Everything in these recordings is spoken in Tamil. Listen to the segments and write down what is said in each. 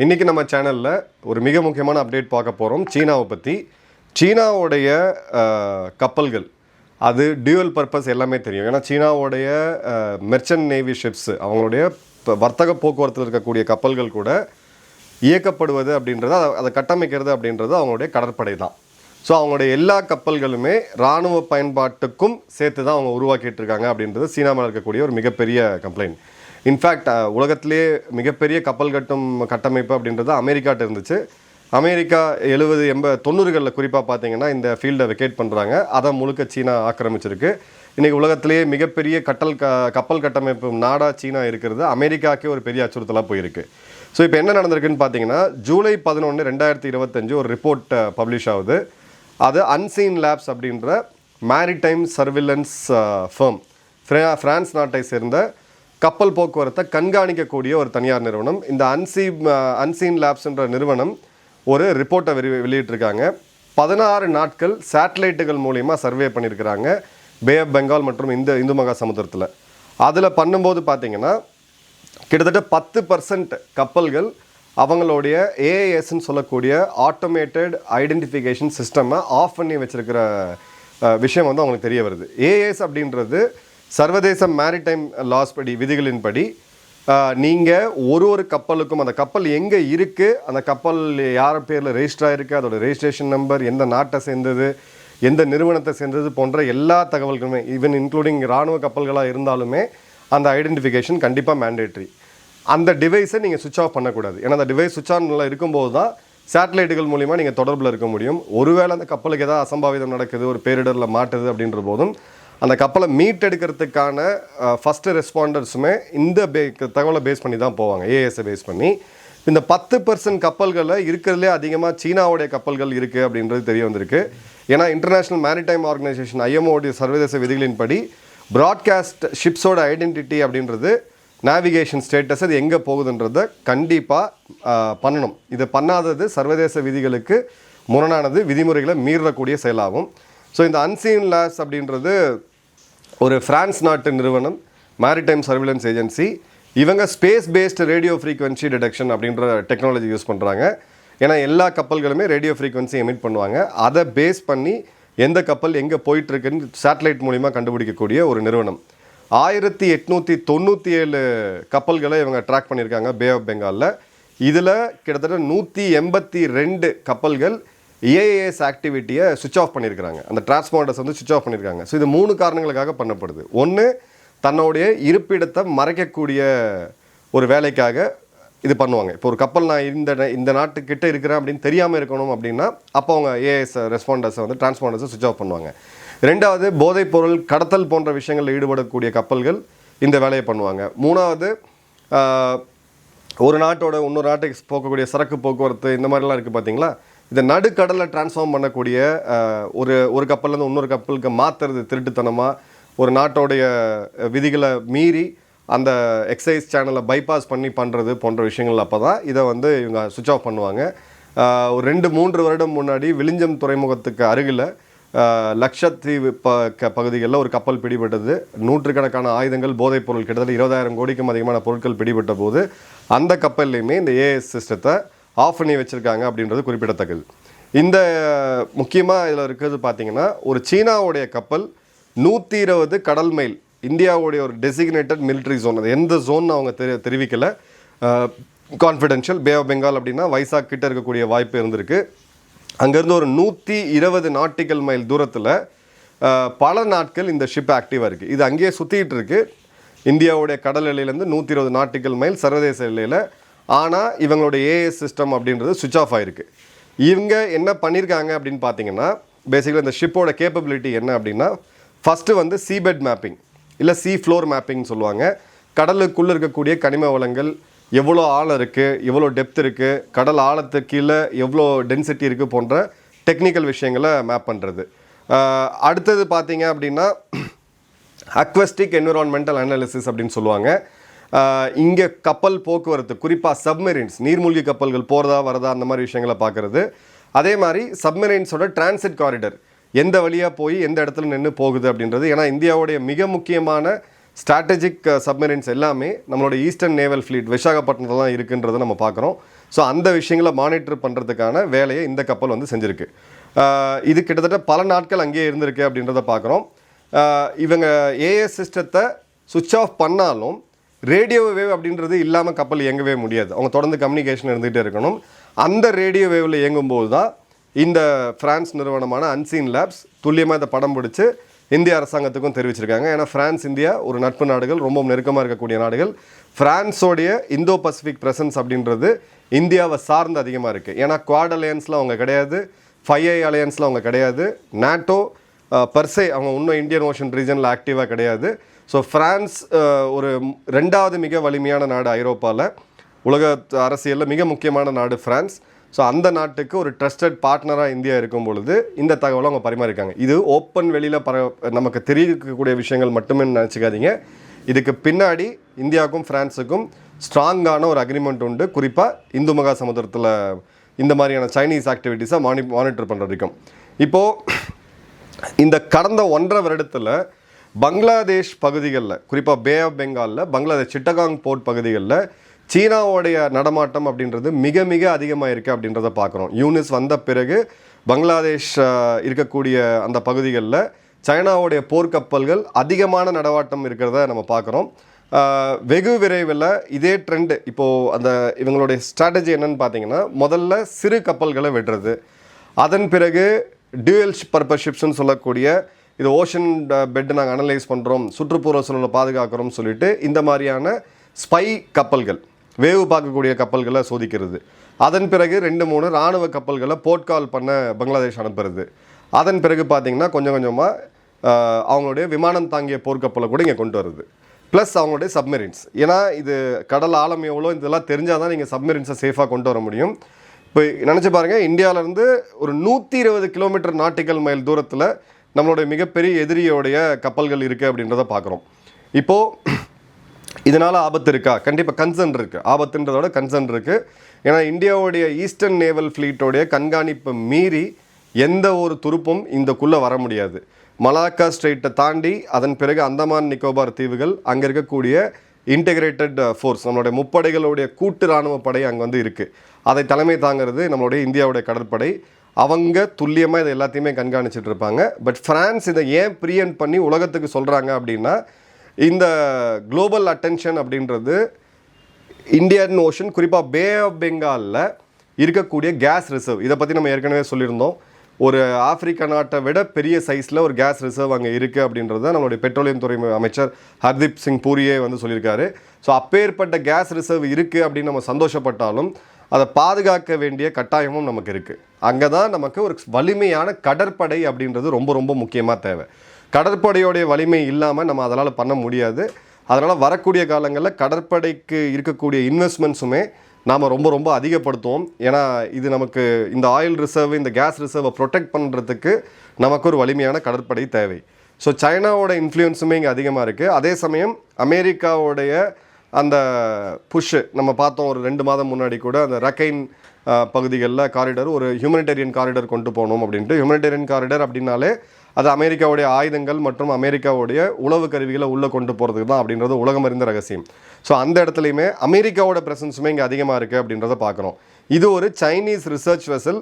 இன்றைக்கி நம்ம சேனலில் ஒரு மிக முக்கியமான அப்டேட் பார்க்க போகிறோம் சீனாவை பற்றி சீனாவுடைய கப்பல்கள் அது டியூவல் பர்பஸ் எல்லாமே தெரியும். ஏன்னா சீனாவுடைய மெர்ச்சன்ட் நேவி ஷிப்ஸ் அவங்களுடைய இப்போ வர்த்தக போக்குவரத்தில் இருக்கக்கூடிய கப்பல்கள் கூட இயக்கப்படுவது அப்படின்றது அதை- அதை கட்டமைக்கிறது அப்படின்றது அவங்களுடைய கடற்படை தான். ஸோ அவங்களுடைய எல்லா கப்பல்களுமே இராணுவ பயன்பாட்டுக்கும் சேர்த்து தான் அவங்க உருவாக்கிட்டு இருக்காங்க அப்படின்றது சீனா இருக்கக்கூடிய ஒரு மிகப்பெரிய கம்ப்ளைண்ட் இன்ஃபேக்ட் உலகத்திலே மிகப்பெரிய கப்பல் கட்டும் கட்டமைப்பு அப்படின்றது அமெரிக்காட்ட இருந்துச்சு. அமெரிக்கா எழுபது எண்பது தொண்ணூறுகளில் குறிப்பாக பார்த்தீங்கன்னா இந்த ஃபீல்டை வெக்கேட் பண்ணுறாங்க அதை முழுக்க சீனா ஆக்கிரமிச்சிருக்கு. இன்றைக்கி உலகத்திலேயே மிகப்பெரிய கட்டல் க கப்பல் கட்டமைப்பு நாடாக சீனா இருக்கிறது. அமெரிக்காக்கே ஒரு பெரிய அச்சுறுத்தலாக போயிருக்கு. ஸோ இப்போ என்ன நடந்திருக்குன்னு பார்த்தீங்கன்னா ஜூலை பதினொன்று ரெண்டாயிரத்தி இருபத்தஞ்சு ஒரு ரிப்போர்ட் பப்ளிஷ் ஆகுது. அது அன்சீன் லேப்ஸ் அப்படின்ற மேரிடைம் சர்விலன்ஸ் ஃபேம் ஃப்ரான்ஸ் நாட்டை சேர்ந்த கப்பல் போக்குவரத்தை கண்காணிக்கக்கூடிய ஒரு தனியார் நிறுவனம். இந்த அன்சி அன்சீன் லேப்ஸ்ன்ற நிறுவனம் ஒரு ரிப்போர்ட்டை வெளி வெளியிட்டிருக்காங்க. பதினாறு நாட்கள் சேட்டலைட்டுகள் மூலிமா சர்வே பண்ணியிருக்கிறாங்க. பே ஆஃப் பெங்கால் மற்றும் இந்த இந்து மகா சமுத்திரத்தில். அதில் பண்ணும்போது பார்த்தீங்கன்னா கிட்டத்தட்ட பத்து பர்சன்ட் கப்பல்கள் அவங்களுடைய ஏஏஎஸ்ன்னு சொல்லக்கூடிய ஆட்டோமேட்டட் ஐடென்டிஃபிகேஷன் சிஸ்டமை ஆஃப் பண்ணி வச்சுருக்கிற விஷயம் வந்து அவங்களுக்கு தெரிய வருது. ஏஏஎஸ் அப்படின்றது சர்வதேச மேரிடைம் லாஸ் படி விதிகளின்படி நீங்கள் ஒரு ஒரு கப்பலுக்கும் அந்த கப்பல் எங்கே இருக்குது அந்த கப்பல் யார் பேரில் ரெஜிஸ்டர் ஆகிருக்கு அதோட ரெஜிஸ்ட்ரேஷன் நம்பர் எந்த நாட்டை சேர்ந்தது எந்த நிறுவனத்தை சேர்ந்தது போன்ற எல்லா தகவல்களுமே ஈவன் இன்க்ளூடிங் இராணுவ கப்பல்களாக இருந்தாலுமே அந்த ஐடென்டிஃபிகேஷன் கண்டிப்பாக மேண்டேட்ரி அந்த டிவைஸை நீங்கள் சுவிச் ஆஃப் பண்ணக்கூடாது. ஏன்னா அந்த டிவைஸ் சுவிச் ஆனில் இருக்கும்போது தான் சேட்டலைட்டுகள் மூலிமா நீங்கள் தொடர்பில் இருக்க முடியும். ஒருவேளை அந்த கப்பலுக்கு ஏதாவது அசம்பாவிதம் நடக்குது ஒரு பேரிடரில் மாட்டுது அப்படின்ற போதும் அந்த கப்பலை மீட் எடுக்கிறதுக்கான ஃபஸ்ட்டு ரெஸ்பாண்டர்ஸுமே இந்த பே தகவலை பேஸ் பண்ணி தான் போவாங்க. ஏஎஸை பேஸ் பண்ணி. இந்த பத்து பர்சன்ட் கப்பல்களில் இருக்கிறதுலே அதிகமாக சீனாவுடைய கப்பல்கள் இருக்குது அப்படின்றது தெரிய வந்திருக்கு. ஏன்னா இன்டர்நேஷ்னல் மேரிடைம் ஆர்கனைசேஷன் ஐஎம்ஓடைய சர்வதேச விதிகளின்படி ப்ராட்காஸ்ட் ஷிப்ஸோட ஐடென்டிட்டி அப்படின்றது நேவிகேஷன் ஸ்டேட்டஸ் அது எங்கே போகுதுன்றதை கண்டிப்பாக பண்ணணும். இது பண்ணாதது சர்வதேச விதிகளுக்கு முரணானது விதிமுறைகளை மீறக்கூடிய செயலாகும். ஸோ இந்த அன்சீன் லேஸ் அப்படின்றது ஒரு ஃப்ரான்ஸ் நாட்டு நிறுவனம் மேரிடைம் சர்விலன்ஸ் ஏஜென்சி இவங்க space based radio frequency detection அப்படின்ற டெக்னாலஜி யூஸ் பண்ணுறாங்க ஏன்னா எல்லா கப்பல்களுமே ரேடியோ ஃப்ரீக்வன்சி எமிட் பண்ணுவாங்க. அதை பேஸ் பண்ணி எந்த கப்பல் எங்கே போயிட்டுருக்குன்னு சேட்டலைட் மூலிமா கண்டுபிடிக்கக்கூடிய ஒரு நிறுவனம். ஆயிரத்தி எட்நூற்றி தொண்ணூற்றி ஏழு கப்பல்களை இவங்க ட்ராக் பண்ணியிருக்காங்க பே ஆஃப் பெங்காலில் இதில் கிட்டத்தட்ட நூற்றி எண்பத்தி ரெண்டு கப்பல்கள் ஏஏஎஸ் ஆக்டிவிட்டியை சுவிச் ஆஃப் பண்ணியிருக்கிறாங்க அந்த டிரான்ஸ்பாண்டர்ஸ் வந்து சுவிச் ஆஃப் பண்ணியிருக்காங்க ஸோ இது மூணு காரணங்களுக்காக பண்ணப்படுது. ஒன்று தன்னுடைய இருப்பிடத்தை மறைக்கக்கூடிய ஒரு வேலைக்காக இது பண்ணுவாங்க. இப்போ ஒரு கப்பல் நான் இந்த இந்த நாட்டுக்கிட்ட இருக்கிறேன் அப்படின்னு தெரியாமல் இருக்கணும் அப்படின்னா அப்போ அவங்க ஏஎஸ் ரெஸ்பாண்டர்ஸை வந்து டிரான்ஸ்பாண்டர்ஸை சுவிச் ஆஃப் பண்ணுவாங்க. ரெண்டாவது போதைப் பொருள் கடத்தல் போன்ற விஷயங்களில் ஈடுபடக்கூடிய கப்பல்கள் இந்த வேலையை பண்ணுவாங்க. மூணாவது ஒரு நாட்டோட இன்னொரு நாட்டுக்கு போகக்கூடிய சரக்கு போக்குவரத்து இந்த மாதிரிலாம் இருக்குது பார்த்தீங்களா இந்த நடுக்கடலை டிரான்ஸ்ஃபார்ம் பண்ணக்கூடிய ஒரு ஒரு கப்பல்லேருந்து இன்னொரு கப்பலுக்கு மாற்றுறது திருட்டுத்தனமாக ஒரு நாட்டோடைய விதிகளை மீறி அந்த எக்ஸைஸ் சேனலை பைபாஸ் பண்ணி பண்ணுறது போன்ற விஷயங்கள் அப்போ தான் இதை வந்து இவங்க சுவிட்ச் ஆஃப் பண்ணுவாங்க. ஒரு ரெண்டு மூன்று வருடம் முன்னாடி விழிஞ்சம் துறைமுகத்துக்கு அருகில் ஆஹ், லக்ஷத்தீவு ப க பகுதிகளில் ஒரு கப்பல் பிடிபட்டது. நூற்றுக்கணக்கான ஆயுதங்கள் போதைப் பொருள் கிட்டத்தட்ட இருபதாயிரம் கோடிக்கும் அதிகமான பொருட்கள் பிடிபட்ட போது அந்த கப்பல்லையுமே இந்த ஏஎஸ் சிஸ்டத்தை ஆஃப் பண்ணி வச்சுருக்காங்க அப்படின்றது குறிப்பிடத்தக்கது. இந்த முக்கியமாக இதில் இருக்கிறது பார்த்திங்கன்னா ஒரு சீனாவுடைய கப்பல் நூற்றி இருபது கடல் மைல் இந்தியாவுடைய ஒரு டெசிக்னேட்டட் மிலிட்ரி ஜோன் அது எந்த ஜோன் அவங்க தெரி தெரிவிக்கலை. கான்ஃபிடென்ஷியல் பே ஆஃப் பெங்கால் அப்படின்னா வைசாக் கிட்ட இருக்கக்கூடிய வாய்ப்பு இருந்திருக்கு. அங்கேருந்து ஒரு நூற்றி இருபது நாட்டிக்கல் மைல் தூரத்தில் பல நாட்கள் இந்த ஷிப் ஆக்டிவாக இருக்குது இது அங்கேயே சுற்றிக்கிட்டு இருக்குது இந்தியாவுடைய கடல் எல்லையிலேருந்து நூற்றி இருபது நாட்டிக்கல் மைல் சர்வதேச எல்லையில் ஆனால் இவங்களோட ஏஎஸ் சிஸ்டம் அப்படின்றது சுவிட்ச் ஆஃப் ஆயிருக்கு. இவங்க என்ன பண்ணியிருக்காங்க அப்படின்னு பார்த்தீங்கன்னா பேசிக்கலி இந்த ஷிப்போட கேப்பபிலிட்டி என்ன அப்படின்னா ஃபஸ்ட்டு வந்து சீபெட் மேப்பிங் இல்லை சீ ஃப்ளோர் மேப்பிங் சொல்லுவாங்க. கடலுக்குள்ளே இருக்கக்கூடிய கனிம வளங்கள் எவ்வளோ ஆழம் இருக்குது எவ்வளோ டெப்த் இருக்குது கடல் ஆழத்துக்கு கீழே எவ்வளோ டென்சிட்டி இருக்குது போன்ற டெக்னிக்கல் விஷயங்களை மேப் பண்ணுறது அடுத்தது பார்த்தீங்க அப்படின்னா அக்வஸ்டிக் என்விரான்மெண்டல் அனாலிசிஸ் அப்படின்னு சொல்லுவாங்க. இங்கே கப்பல் போக்குவரத்து குறிப்பாக சப்மெரின்ஸ் நீர்மூழ்கி கப்பல்கள் போகிறதா வரதா அந்த மாதிரி விஷயங்களை பார்க்குறது அதே மாதிரி சப்மெரின்ஸோட டிரான்சிட் காரிடர் எந்த வழியாக போய் எந்த இடத்துல நின்று போகுது அப்படின்றது. ஏன்னா இந்தியாவுடைய மிக முக்கியமான ஸ்ட்ராட்டஜிக் சப்மெரின்ஸ் எல்லாமே நம்மளோட ஈஸ்டர்ன் நேவல் ஃப்ளீட் விசாகப்பட்டினத்தில் தான் இருக்குன்றதை நம்ம பார்க்குறோம் ஸோ அந்த விஷயங்களை மானிட்டர் பண்ணுறதுக்கான வேலையை இந்த கப்பல் வந்து செஞ்சுருக்கு. இது கிட்டத்தட்ட பல நாட்கள் அங்கேயே இருந்திருக்கு அப்படின்றத பார்க்குறோம் இவங்க ஏஎஸ் சிஸ்டத்தை சுவிட்ச் ஆஃப் பண்ணாலும் ரேடியோ வேவ் அப்படின்றது இல்லாமல் கப்பல் இயங்கவே முடியாது. அவங்க தொடர்ந்து கம்யூனிகேஷன் இருந்துகிட்டே இருக்கணும். அந்த ரேடியோ வேவில் இயங்கும்போது தான் இந்த ஃப்ரான்ஸ் நிறுவனமான அன்சீன் லேப்ஸ் துல்லியமாக இந்த படம் பிடிச்சி இந்திய அரசாங்கத்துக்கும் தெரிவிச்சிருக்காங்க. ஏன்னா ஃப்ரான்ஸ் இந்தியா ஒரு நட்பு நாடுகள் ரொம்ப நெருக்கமாக இருக்கக்கூடிய நாடுகள். ஃப்ரான்ஸோடைய இந்தோ பசிபிக் பிரசன்ஸ் அப்படின்றது இந்தியாவை சார்ந்து அதிகமாக இருக்குது ஏன்னா குவாட் அலையன்ஸில் அவங்க கிடையாது ஃபைவ் ஐ அலையன்ஸில் அவங்க கிடையாது நாட்டோ பர்சே அவங்க இன்னும் இந்தியன் ஓஷன் ரீஜனில் ஆக்டிவாக கிடையாது. ஸோ ஃப்ரான்ஸ் uh, ஒரு ரெண்டாவது மிக வலிமையான நாடு ஐரோப்பாவில் உலக அரசியலில் மிக முக்கியமான நாடு ஃப்ரான்ஸ் ஸோ அந்த நாட்டுக்கு ஒரு ட்ரஸ்டட் பார்ட்னராக இந்தியா இருக்கும் பொழுது இந்த தகவலை அவங்க பரிமாறிருக்காங்க. இது ஓப்பன் வெளியில் பர நமக்கு தெரிவிக்கக்கூடிய விஷயங்கள் மட்டுமே நினச்சிக்காதீங்க. இதுக்கு பின்னாடி இந்தியாவுக்கும் ஃப்ரான்ஸுக்கும் ஸ்ட்ராங்கான ஒரு அக்ரிமெண்ட் உண்டு. குறிப்பாக இந்து மகா சமுதிரத்தில் இந்த மாதிரியான சைனீஸ் ஆக்டிவிட்டீஸை மானி மானிட்டர் பண்ணுற வரைக்கும் இப்போது இந்த கடந்த ஒன்றரை வருடத்தில் பங்களாதேஷ் பகுதிகளில் குறிப்பாக பே ஆஃப் பெங்காலில் பங்களாதேஷ் சிட்டகாங் போர்ட் பகுதிகளில் சீனாவோடைய நடமாட்டம் அப்படின்றது மிக மிக அதிகமாக இருக்குது அப்படின்றத பார்க்குறோம். யூனிஸ் வந்த பிறகு பங்களாதேஷ் இருக்கக்கூடிய அந்த பகுதிகளில் சைனாவுடைய போர்க்கப்பல்கள் அதிகமான நடவாட்டம் இருக்கிறத நம்ம பார்க்குறோம். வெகு விரைவில் இதே ட்ரெண்டு இப்போது அந்த இவங்களுடைய ஸ்ட்ராட்டஜி என்னன்னு பார்த்தீங்கன்னா முதல்ல சிறு கப்பல்களை விடுறது அதன் பிறகு டியூயல் பர்பஸ் ஷிப்ஸ்னு சொல்லக்கூடிய இது ஓஷன் பெட் நாங்கள் அனலைஸ் பண்ணுறோம் சுற்றுப்புற சூழலை பாதுகாக்கிறோம்னு சொல்லிட்டு இந்த மாதிரியான ஸ்பை கப்பல்கள் வேவு பார்க்கக்கூடிய கப்பல்களை சோதிக்கிறது. அதன் பிறகு ரெண்டு மூணு ராணுவ கப்பல்களை போர்ட்கால் பண்ண பங்களாதேஷ் அனுப்புறது. அதன் பிறகு பார்த்தீங்கன்னா கொஞ்சம் கொஞ்சமாக அவங்களுடைய விமானம் தாங்கிய போர்க்கப்பலை கூட இங்கே கொண்டு வருது. ப்ளஸ் அவங்களுடைய சப்மெரின்ஸ் ஏன்னா இது கடல் ஆழம் எவ்வளோ இதெல்லாம் தெரிஞ்சால் தான் நீங்கள் சப்மெரின்ஸை சேஃபாக கொண்டு வர முடியும். இப்போ நினச்சி பாருங்கள் இந்தியாவிலேருந்து ஒரு நூற்றி இருபது கிலோமீட்டர் நாட்டிக்கல் மைல் தூரத்தில் நம்மளுடைய மிகப்பெரிய எதிரியோடைய கப்பல்கள் இருக்குது அப்படின்றத பார்க்குறோம் இப்போது இதனால் ஆபத்து இருக்கா? கண்டிப்பாக கன்சர்ன் இருக்குது ஆபத்துன்றதோட கன்சர்ன் இருக்குது ஏன்னா இந்தியாவுடைய ஈஸ்டர்ன் நேவல் ஃப்ளீட்டோடைய கண்காணிப்பை மீறி எந்த ஒரு துருப்பும் இந்தக்குள்ளே வர முடியாது. மலாக்கா ஸ்ட்ரெயிட்டை தாண்டி அதன் பிறகு அந்தமான் நிக்கோபார் தீவுகள் அங்கே இருக்கக்கூடிய இன்டெகிரேட்டட் ஃபோர்ஸ் நம்மளுடைய முப்படைகளுடைய கூட்டு இராணுவ படை அங்கே வந்து இருக்குது அதை தலைமை தாங்கிறது நம்மளுடைய இந்தியாவுடைய கடற்படை. அவங்க துல்லியமாக இதை எல்லாத்தையுமே கண்காணிச்சுட்டு இருப்பாங்க பட் ஃப்ரான்ஸ் இதை ஏன் ப்ரீஎன்ட் பண்ணி உலகத்துக்கு சொல்கிறாங்க அப்படின்னா இந்த குளோபல் அட்டென்ஷன் அப்படின்றது இந்தியன் ஓஷன் குறிப்பாக பே ஆஃப் பெங்காலில் இருக்கக்கூடிய கேஸ் ரிசர்வ் இதை பற்றி நம்ம ஏற்கனவே சொல்லியிருந்தோம். ஒரு ஆப்பிரிக்க நாட்டை விட பெரிய சைஸில் ஒரு கேஸ் ரிசர்வ் அங்கே இருக்குது அப்படின்றத நம்மளுடைய பெட்ரோலியம் துறை அமைச்சர் ஹர்தீப் சிங் பூரியே வந்து சொல்லியிருக்காரு. ஸோ அப்பேற்பட்ட கேஸ் ரிசர்வ் இருக்குது அப்படின்னு நம்ம சந்தோஷப்பட்டாலும் அதை பாதுகாக்க வேண்டிய கட்டாயமும் நமக்கு இருக்குது அங்கே தான் நமக்கு ஒரு வலிமையான கடற்படை அப்படின்றது ரொம்ப ரொம்ப முக்கியமாக தேவை. கடற்படையோடைய வலிமை இல்லாமல் நம்ம அதனால் பண்ண முடியாது. அதனால் வரக்கூடிய காலங்களில் கடற்படைக்கு இருக்கக்கூடிய இன்வெஸ்ட்மெண்ட்ஸுமே நாம் ரொம்ப ரொம்ப அதிகப்படுத்துவோம். ஏன்னா இது நமக்கு இந்த ஆயில் ரிசர்வ் இந்த கேஸ் ரிசர்வை ப்ரொடெக்ட் பண்ணுறதுக்கு நமக்கு ஒரு வலிமையான கடற்படை தேவை. ஸோ சைனாவோட இன்ஃப்ளூயன்ஸுமே இங்கே அதிகமாக இருக்குது அதே சமயம் அமெரிக்காவுடைய அந்த புஷ்ஷு நம்ம பார்த்தோம் ஒரு ரெண்டு மாதம் முன்னாடி கூட அந்த ரக்கைன் பகுதிகளில் காரிடர் ஒரு ஹியூமனிடேரியன் காரிடர் கொண்டு போகணும் அப்படின்ட்டு. ஹியூமனிடேரியன் காரிடர் அப்படின்னாலே அது அமெரிக்காவுடைய ஆயுதங்கள் மற்றும் அமெரிக்காவுடைய உளவு கருவிகளை உள்ளே கொண்டு போகிறதுக்கு தான் அப்படின்றது உலகம் அறிந்த ரகசியம். ஸோ அந்த இடத்துலையுமே அமெரிக்காவோட ப்ரெசன்ஸுமே இங்கே அதிகமாக இருக்குது அப்படின்றத பார்க்குறோம். இது ஒரு சைனீஸ் ரிசர்ச் வெசல்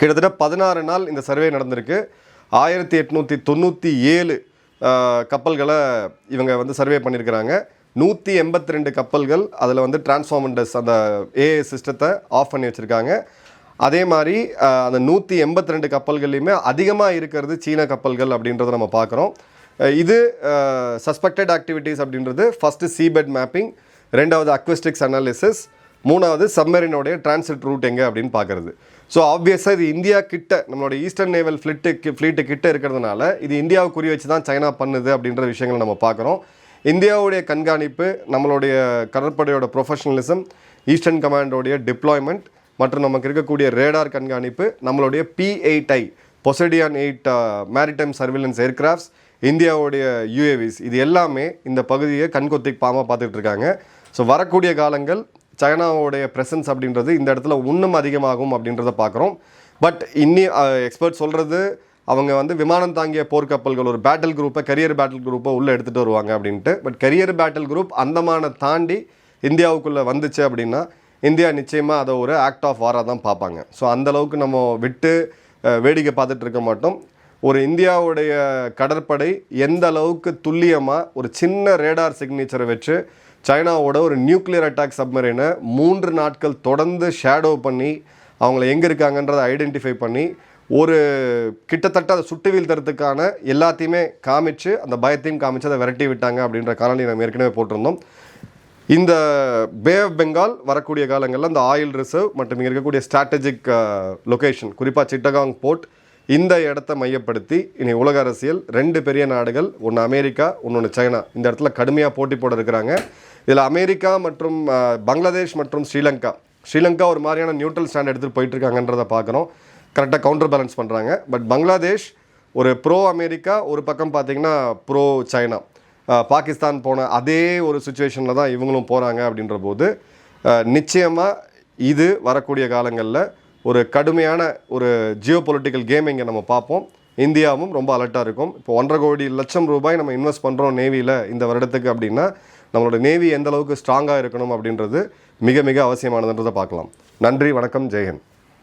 கிட்டத்தட்ட பதினாறு நாள் இந்த சர்வே நடந்திருக்கு. ஆயிரத்தி எட்நூற்றி தொண்ணூற்றி ஏழு கப்பல்களை இவங்க வந்து சர்வே பண்ணியிருக்கிறாங்க. நூற்றி எண்பத்தி ரெண்டு கப்பல்கள் அதில் வந்து டிரான்ஸ்ஃபார்மண்டஸ் அந்த ஏஏ சிஸ்டத்தை ஆஃப் பண்ணி வச்சுருக்காங்க. அதே மாதிரி அந்த நூற்றி எண்பத்தி ரெண்டு கப்பல்கள்லையுமே அதிகமாக இருக்கிறது சீன கப்பல்கள் அப்படின்றத நம்ம பார்க்குறோம் இது சஸ்பெக்டட் ஆக்டிவிட்டீஸ் அப்படின்றது ஃபஸ்ட்டு சீபெட் மேப்பிங் ரெண்டாவது அக்வஸ்டிக்ஸ் அனாலிசிஸ் மூணாவது சப்மரினோடைய டிரான்சிட் ரூட் எங்கே அப்படின்னு பார்க்குறது ஸோ ஆப்வியஸாக இது இந்தியா கிட்ட நம்மளோட ஈஸ்டர்ன் நேவல் ஃப்ளிட்டு ஃப்ளீட்டு கிட்ட இருக்கிறதுனால இது இந்தியாவை குறி வச்சு தான் சைனா பண்ணுது அப்படின்ற விஷயங்களை நம்ம பார்க்குறோம் இந்தியாவுடைய கண்காணிப்பு நம்மளுடைய கடற்படையோட ப்ரொஃபஷனலிசம் ஈஸ்டர்ன் கமாண்டோடைய டிப்ளாய்மெண்ட் மற்றும் நமக்கு இருக்கக்கூடிய ரேடார் கண்காணிப்பு நம்மளுடைய P eight I Poseidon eight maritime surveillance aircrafts இந்தியாவுடைய யூஏவிஸ் இது எல்லாமே இந்த பகுதியை கண்கொத்தி பாமாக பார்த்துட்டு இருக்காங்க. ஸோ வரக்கூடிய காலங்கள் சைனாவுடைய ப்ரெசன்ஸ் அப்படின்றது இந்த இடத்துல இன்னும் அதிகமாகும் அப்படின்றத பார்க்குறோம். பட் இன்னி uh, எக்ஸ்பர்ட் சொல்கிறது அவங்க வந்து விமானம் தாங்கிய போர்க்கப்பல்கள் ஒரு பேட்டில் குரூப்பை கரியர் பேட்டில் குரூப்பை உள்ளே எடுத்துகிட்டு வருவாங்க அப்படின்ட்டு. பட் கரியர் பேட்டில் குரூப் அந்தமானை தாண்டி இந்தியாவுக்குள்ளே வந்துச்சு அப்படின்னா இந்தியா நிச்சயமாக அதை ஒரு ஆக்ட் ஆஃப் வாராக தான் பார்ப்பாங்க. ஸோ அந்த அளவுக்கு நம்ம விட்டு வேடிக்கை பார்த்துட்டு இருக்க மாட்டோம். ஒரு இந்தியாவுடைய கடற்படை எந்த அளவுக்கு துல்லியமாக ஒரு சின்ன ரேடார் சிக்னேச்சரை வச்சு சைனாவோட ஒரு நியூக்ளியர் அட்டாக் சப்மரீனை மூன்று நாட்கள் தொடர்ந்து ஷேடோ பண்ணி அவங்கள எங்கே இருக்காங்கன்றதை ஐடென்டிஃபை பண்ணி ஒரு கிட்டத்தட்ட அதை சுட்டு வீழ்த்துறதுக்கான எல்லாத்தையுமே காமிச்சு அந்த பயத்தையும் காமிச்சு அதை விரட்டி விட்டாங்க அப்படின்ற காலனி நம்ம ஏற்கனவே போட்டிருந்தோம். இந்த பே ஆஃப் பெங்கால் வரக்கூடிய காலங்களில் இந்த ஆயில் ரிசர்வ் மற்றும் இங்கே இருக்கக்கூடிய ஸ்ட்ராட்டஜிக் லொகேஷன் குறிப்பாக சிட்டகாங் போர்ட் இந்த இடத்த மையப்படுத்தி இனி உலக அரசியல் ரெண்டு பெரிய நாடுகள் ஒன்று அமெரிக்கா இன்னொன்று சைனா. இந்த இடத்துல கடுமையாக போட்டி போட இருக்கிறாங்க. இதில் அமெரிக்கா மற்றும் பங்களாதேஷ் மற்றும் ஸ்ரீலங்கா. ஸ்ரீலங்கா ஒரு மாதிரியான நியூட்ரல் ஸ்டாண்ட் எடுத்துகிட்டு போயிட்டு இருக்காங்கன்றதை பார்க்குறோம். கரெக்டாக கவுண்டர் பேலன்ஸ் பண்ணுறாங்க பட் பங்களாதேஷ் ஒரு ப்ரோ அமெரிக்கா ஒரு பக்கம் பார்த்தீங்கன்னா ப்ரோ சைனா பாகிஸ்தான் போன அதே ஒரு சுச்சுவேஷனில் தான் இவங்களும் போகிறாங்க அப்படின்ற போது நிச்சயமாக இது வரக்கூடிய காலங்களில் ஒரு கடுமையான ஒரு ஜியோ பொலிட்டிக்கல் கேம் இங்கே நம்ம பார்ப்போம். இந்தியாவும் ரொம்ப அலர்ட்டாக இருக்கும். இப்போ ஒன்றரை கோடி லட்சம் ரூபாய் நம்ம இன்வெஸ்ட் பண்ணுறோம் நேவியில் இந்த வருடத்துக்கு அப்படின்னா நம்மளோட நேவி எந்த அளவுக்கு ஸ்ட்ராங்காக இருக்கணும் அப்படின்றது மிக மிக அவசியமானதுன்றதை பார்க்கலாம். நன்றி வணக்கம் ஜெயஹிந்த்